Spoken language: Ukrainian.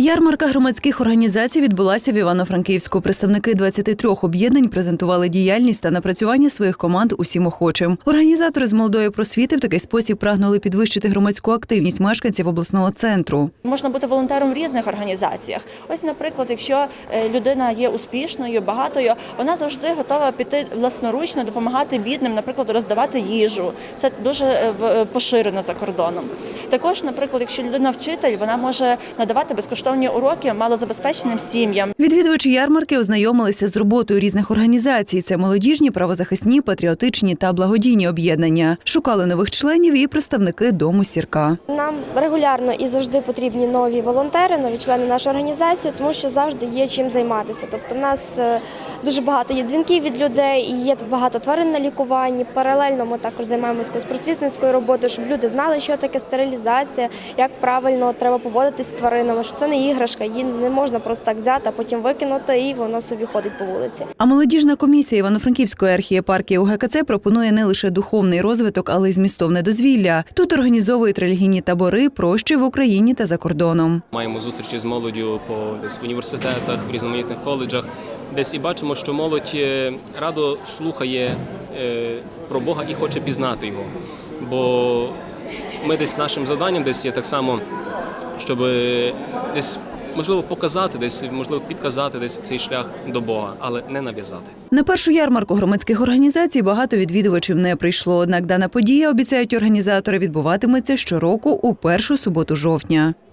Ярмарка громадських організацій відбулася в Івано-Франківську. Представники 23 об'єднань презентували діяльність та напрацювання своїх команд усім охочим. Організатори з молодої просвіти в такий спосіб прагнули підвищити громадську активність мешканців обласного центру. Можна бути волонтером в різних організаціях. Ось, наприклад, якщо е, людина є успішною, багатою, вона завжди готова піти власноручно допомагати бідним, наприклад, роздавати їжу. Це дуже е, е, поширено за кордоном. Також, наприклад, якщо людина вчитель, вона може надавати безкоштовні уроки малозабезпеченим сім'ям. Відвідувачі ярмарки ознайомилися з роботою різних організацій. Це молодіжні, правозахисні, патріотичні та благодійні об'єднання. Шукали нових членів і представники дому сірка. Нам регулярно і завжди потрібні нові волонтери, нові члени нашої організації, тому що завжди є чим займатися. Тобто, в нас е, дуже багато є дзвінків від людей, і є багато тварин на лікуванні. Паралельно ми також займаємося просвітницькою роботою, щоб люди знали, що таке стерилізація, як правильно треба поводитись з тваринами, що це не іграшка, її не можна просто так взяти, а потім викинути, і воно собі ходить по вулиці. А молодіжна комісія Івано-Франківської архієпархії УГКЦ пропонує не лише духовний розвиток, але й змістовне дозвілля. Тут організовують релігійні табори прощі в Україні та за кордоном. Маємо зустрічі з молоддю по десь в університетах, в різноманітних коледжах. Десь і бачимо, що молодь е, радо слухає е, про Бога і хоче пізнати його. Бо ми десь нашим завданням десь є так само, щоб е, десь можливо показати, десь можливо підказати десь цей шлях до Бога, але не нав'язати. На першу ярмарку громадських організацій багато відвідувачів не прийшло. Однак дана подія, обіцяють організатори, відбуватиметься щороку у першу суботу жовтня.